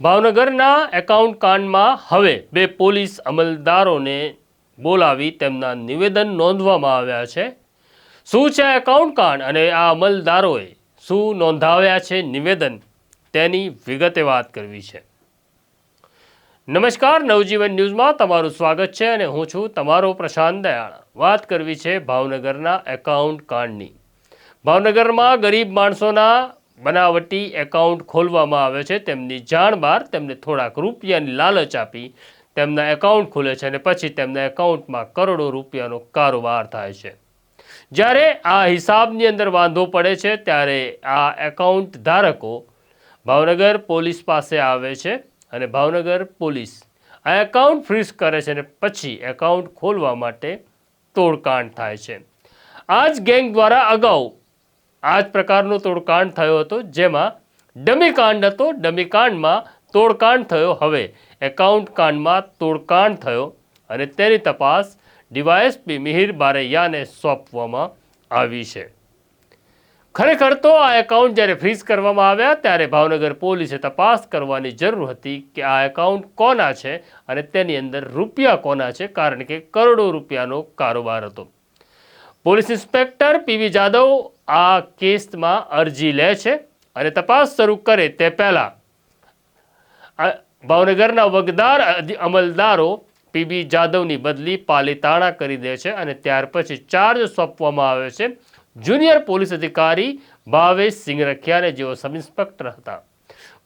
ભાવનગરના એકાઉન્ટ કાંડમાં હવે બે પોલીસ અમલદારોને બોલાવી તેમના નિવેદન નોંધવામાં આવ્યા છે. શું છે એકાઉન્ટ કાંડ અને આ અમલદારોએ શું નોંધાવ્યા છે નિવેદન? તેની વિગતે વાત કરવી છે. નમસ્કાર, નવજીવન ન્યૂઝમાં તમારું સ્વાગત છે અને હું છું તમારો પ્રશાંત દયાળા. વાત કરવી છે ભાવનગરના એકાઉન્ટ કાંડની. ભાવનગરમાં ગરીબ માણસોના બનાવટી એકાઉન્ટ ખોલવામાં આવે છે. તેમની જાણ બહાર તેમને થોડાક રૂપિયાની લાલચ આપી તેમના એકાઉન્ટ ખુલે છે અને પછી તેમના એકાઉન્ટમાં કરોડો રૂપિયાનો કારોબાર થાય છે. જ્યારે આ હિસાબની અંદર વાંધો પડે છે, ત્યારે આ એકાઉન્ટ ધારકો ભાવનગર પોલીસ પાસે આવે છે અને ભાવનગર પોલીસ આ એકાઉન્ટ ફ્રીઝ કરે છે અને પછી એકાઉન્ટ ખોલવા માટે તોડકાંડ થાય છે. આ જ ગેંગ દ્વારા અગાઉ આ જ પ્રકારનો તોડકાંડ થયો હતો, જેમાં ડમી કાંડ હતો ડમી કાંડમાં તોડકાંડ થયો. હવે એકાઉન્ટ કાંડમાં તોડકાંડ થયો અને તેની તપાસ ડીવાયએસપી મિહિર બારૈયાને સોંપવામાં આવી છે. ખરેખર તો આ એકાઉન્ટ જ્યારે ફ્રીઝ કરવામાં આવ્યા ત્યારે ભાવનગર પોલીસે તપાસ કરવાની જરૂર હતી કે આ એકાઉન્ટ કોના છે અને તેની અંદર રૂપિયા કોના છે, કારણ કે કરોડો રૂપિયાનો કારોબાર હતો. પોલીસ ઇન્સ્પેક્ટર પીવી જાદવ આ કેસમાં અરજી લે છે અને તપાસ શરૂ કરે તે પહેલાં. ભાવનગરના વગદાર અમલદારો પીબી જાદવની બદલી પાલીતાણા કરી દે છે અને ત્યાર પછી ચાર્જ સોંપવામાં આવે છે. જુનિયર પોલીસ અધિકારી ભાવેશ સિંહ રખિયાને જેઓ સબ ઇન્સ્પેક્ટર હતા.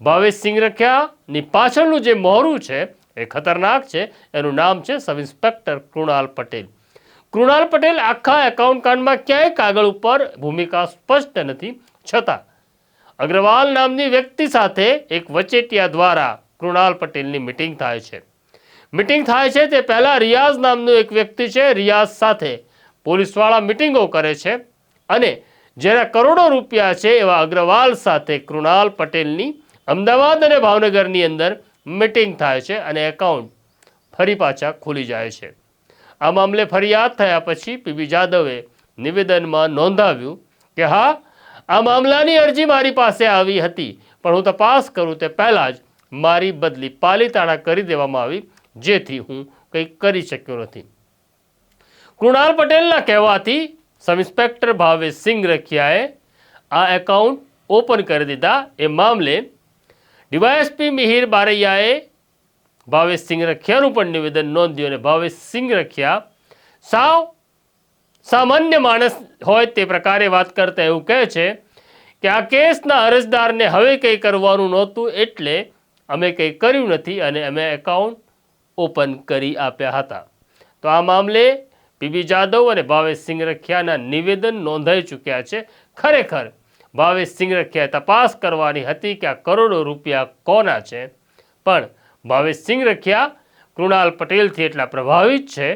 ભાવેશ સિંહ રખિયાની પાછળનું જે મોહરું છે, એ ખતરનાક છે. એનું નામ છે સબ ઇન્સ્પેક્ટર કૃણાલ પટેલ. કૃણાલ પટેલ આખા એકાઉન્ટ કાંડમાં ક્યાંય કાગળ ઉપર ભૂમિકા સ્પષ્ટ નથી, છતાં અગ્રવાલ નામની વ્યક્તિ સાથે એક વચેટિયા દ્વારા કૃણાલ પટેલની મિટિંગ થાય છે. મિટિંગ થાય છે તે પહેલાં રિયાઝ નામનો એક વ્યક્તિ છે, રિયાઝ સાથે પોલીસવાળા મિટિંગો કરે છે અને જેના કરોડો રૂપિયા છે એવા અગ્રવાલ સાથે કૃણાલ પટેલની અમદાવાદ અને ભાવનગરની અંદર મિટિંગ થાય છે અને એકાઉન્ટ ફરી પાછા ખુલી જાય છે. આ મામલે ફરિયાદ થયા પછી પીબી જાદવે નિવેદનમાં નોંધાવ્યું કે હા, આ મામલાની અરજી મારી પાસે આવી હતી, પણ હું તપાસ કરું તે પહેલાં જ મારી બદલી પાલીતાણા કરી દેવામાં આવી, જેથી હું કંઈ કરી શક્યો નથી. કૃણાલ પટેલના કહેવાથી સબ ઇન્સ્પેક્ટર ભાવેશ સિંહ રખિયાએ આ એકાઉન્ટ ઓપન કરી દીધા. એ મામલે ડીવાયએસપી મિહિર બારૈયાએ ભાવેશ સિંહ રખિયાનું પણ નિવેદન નોંધ્યું અને ભાવેશ સિંહ રખિયા સાવ સામાન્ય માણસ હોય તે પ્રકારે વાત કરતા એવું કહે છે કે આ કેસના અરજદારને હવે કંઈ કરવાનું નહોતું એટલે અમે કંઈ કર્યું નથી અને અમે એકાઉન્ટ ઓપન કરી આપ્યા હતા. તો આ મામલે પીબી જાદવ અને ભાવેશ સિંહ રખિયાના નિવેદન નોંધાઈ ચૂક્યા છે. ખરેખર ભાવેશ સિંહ રખિયાએ તપાસ કરવાની હતી કે આ કરોડો રૂપિયા કોના છે? પણ ભાવેશ સિંહ રખિયા, કૃણાલ પટેલથી એટલા પ્રભાવિત છે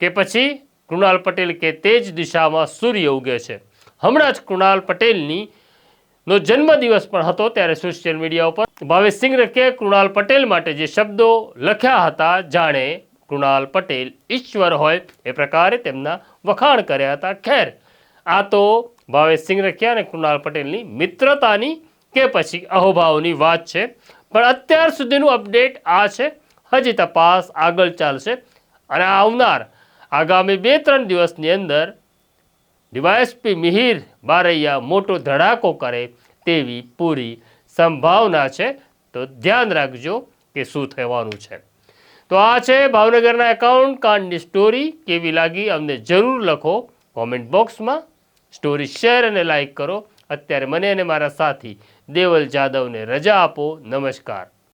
કે પછી કૃણાલ પટેલ કે તે જ દિશામાં સૂર્ય ઉગે છે. હમણાં જ કૃણાલ પટેલની નો જન્મદિવસ પણ હતો ત્યારે સોશિયલ મીડિયા ઉપર. ભાવેશ સિંહ રખિયાએ કૃણાલ પટેલ માટે જે શબ્દો લખ્યા હતા જાણે કૃણાલ પટેલ ઈશ્વર હોય એ પ્રકારે તેમના વખાણ કર્યા હતા. ખેર, આ તો ભાવેશ સિંહ રખિયા અને કૃણાલ પટેલની મિત્રતાની કે પછી અહોભાવની વાત છે. પણ અત્યાર સુધીનું અપડેટ આ છે. હજી તપાસ આગળ ચાલશે અને આવનાર આગામી બે ત્રણ દિવસની અંદર ડીવાયએસપી મિહિર બારૈયા મોટો ધડાકો કરે તેવી પૂરી સંભાવના છે. તો ધ્યાન રાખજો કે શું થવાનું છે. તો આ છે ભાવનગરના એકાઉન્ટ કાંડની સ્ટોરી. કેવી લાગી અમને જરૂર લખો કોમેન્ટ બોક્સમાં. સ્ટોરી શેર અને લાઇક કરો. અત્યારે મને અને મારા સાથી દેવલ જાદવને રજા આપો. નમસ્કાર.